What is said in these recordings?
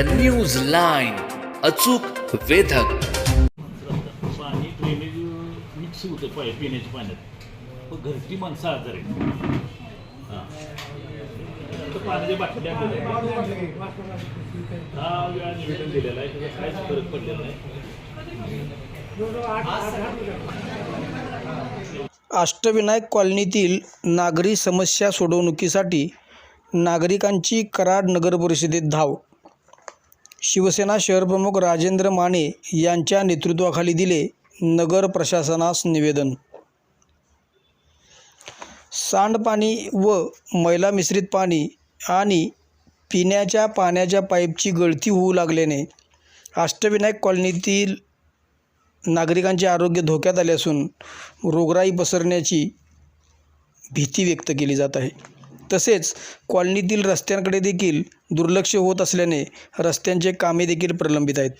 The news line अचूक वेधक. पाणी drainage mix होतं पाय पिण्याच्या पाण्यात. पण घरची माणसं आजार आहेत. हां. पाण्याच्या बाटल्या. दहा वेळा निवेदन दिलेलं आहे. त्याचा काहीच फरक पडलेला नाही. अष्टविनायक कॉलनीतील नागरी समस्या सोडवणुकीसाठी नागरिकांची कराड नगर परिषदेत धाव. शिवसेना शहरप्रमुख राजेंद्र माने यांच्या नेतृत्वाखाली दिले नगर प्रशासनास निवेदन. सांडपाणी व मैला मिश्रित पाणी आणि पिण्याच्या पाण्याच्या पाईपची गळती होऊ लागल्याने अष्टविनायक कॉलनीतील नागरिकांचे आरोग्य धोक्यात आले असून रोगराई पसरण्याची भीती व्यक्त केली जात आहे. तसेच कॉलनीतील रस्त्यांकडे देखील दुर्लक्ष होत असल्याने रस्त्यांचे कामे देखील प्रलंबित आहेत.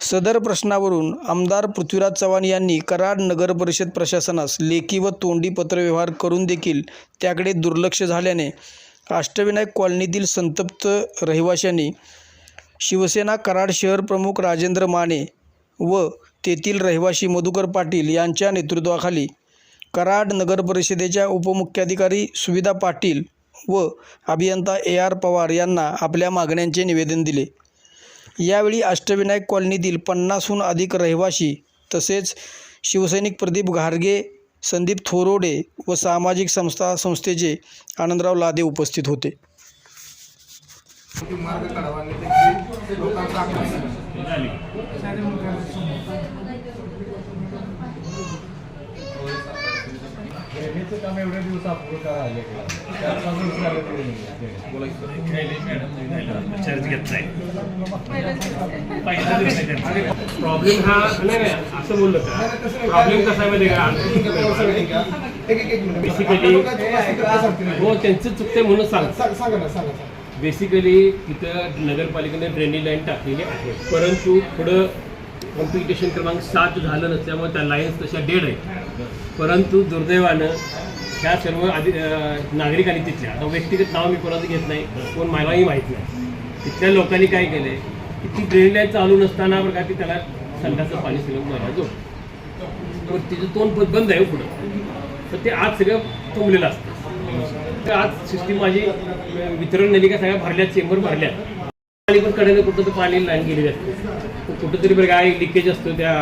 सदर प्रश्नावरून आमदार पृथ्वीराज चव्हाण यांनी कराड नगर परिषद प्रशासनास लेखी व तोंडी पत्रव्यवहार करून देखील त्याकडे दुर्लक्ष झाल्याने अष्टविनायक कॉलनीतील संतप्त रहिवाशांनी शिवसेना कराड शहर प्रमुख राजेंद्र माने व तेथील रहिवाशी मधुकर पाटील यांच्या नेतृत्वाखाली कराड नगर परिषदेच्या उपमुख्याधिकारी सुविधा पाटील व अभियंता ए आर पवार यांना आपल्या मागण्यांचे निवेदन दिले. यावेळी अष्टविनायक कॉलनीतील पन्नासहून अधिक रहिवाशी तसेच शिवसैनिक प्रदीप घारगे संदीप थोरोडे व सामाजिक संस्था संस्थेचे आनंदराव लादे उपस्थित होते. मार्ग ड्रेनेजचं काम एवढ्या दिवस अपूर्ण का राहिले चार पाच वर्ष झाले तरी नाही. चार्ज घेत नाही प्रॉब्लेम हा नाही नाही असं बोललं का? प्रॉब्लेम कसा आहे माहिती का? सांगते हो त्यांचं चुकते म्हणून सांग. सांगा ना सांगा सांगा. बेसिकली तिथं नगरपालिकेने ड्रेनेज लाईन टाकलेली आहे. परंतु पुढं कॉम्प्लिकेशन क्रमांक सात झालं नसल्यामुळे त्या लाईन्स तशा डेड आहेत. परंतु दुर्दैवानं ह्या सर्व आधी नागरिकांनी तिथल्या आता व्यक्तिगत नाव मी कोणाचं घेत नाही कोण मलाही माहीत नाही. तिथल्या लोकांनी काय केलंय? की ती ड्रेन लाईन चालू नसताना बरं का ती त्याला संडाचं पाणी सगळं मला जो. मग तिचं तोंड पद बंद आहे हो पुढं. तर ते आज सगळं तुंबलेलं असतं. तर आज सिस्टीम माझी वितरण नलिका सगळ्या भरल्या चेंबर भरल्या पाणी पण कडेने कुठं तर पाणी लाईन गेलेली असते. कुठंतरी बरं काय लिकेज असतो त्या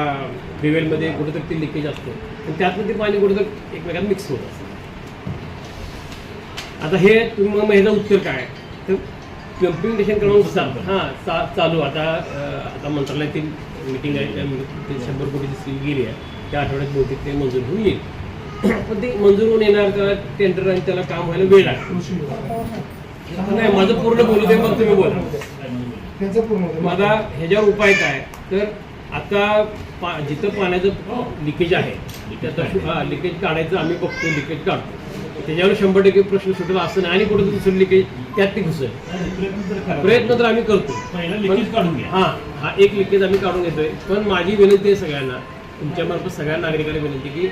फ्रीवेलमध्ये कुठंतरी ते लिकेज असतं. आणि त्यातनं ते पाणी कुठंतरी एकमेकात मिक्स होत असतं. आता हे तुम्ही मग ह्याचं उत्तर काय? तर इम्प्लिमेंटेशन क्रमांक सात. हां चा चालू. आता आता मंत्रालयातील मिटिंग आहे त्यामध्ये ते शंभर कोटीची स्कीम गेली आहे. त्या आठवड्यात बहुतेक ते मंजूर होऊन येईल. पण ते मंजूर होऊन येणार त्याला टेंडर आणि त्याला काम व्हायला वेळ लागतो नाही माझं पूर्ण बोलू दे मग तुम्ही बोला. त्यांचं पूर्ण होतं. माझा ह्याच्यावर उपाय काय? तर आता पा जिथं पाण्याचं लिकेज आहे त्याचा हा लिकेज काढायचं आम्ही बघतो लिकेज काढतो. त्याच्यावर शंभर टक्के प्रश्न सुटेल असं नाही आणि कुठं दुसरं लिकेज त्यात ते घुसेल. प्रयत्न तर करा. प्रयत्न तर आम्ही करतो. पहिला लिकेज काढून घ्या. हा हा एक लिकेज आम्ही काढून घेतोय. पण माझी विनंती आहे सगळ्यांना तुमच्यामार्फत सगळ्या नागरिकांना विनंती की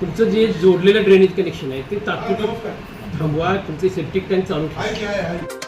तुमचं जे जोडलेलं ड्रेनेज कनेक्शन आहे ते तात्पुरतं थांबवा. तुमचे सेप्टिक टँक चालू ठेवा.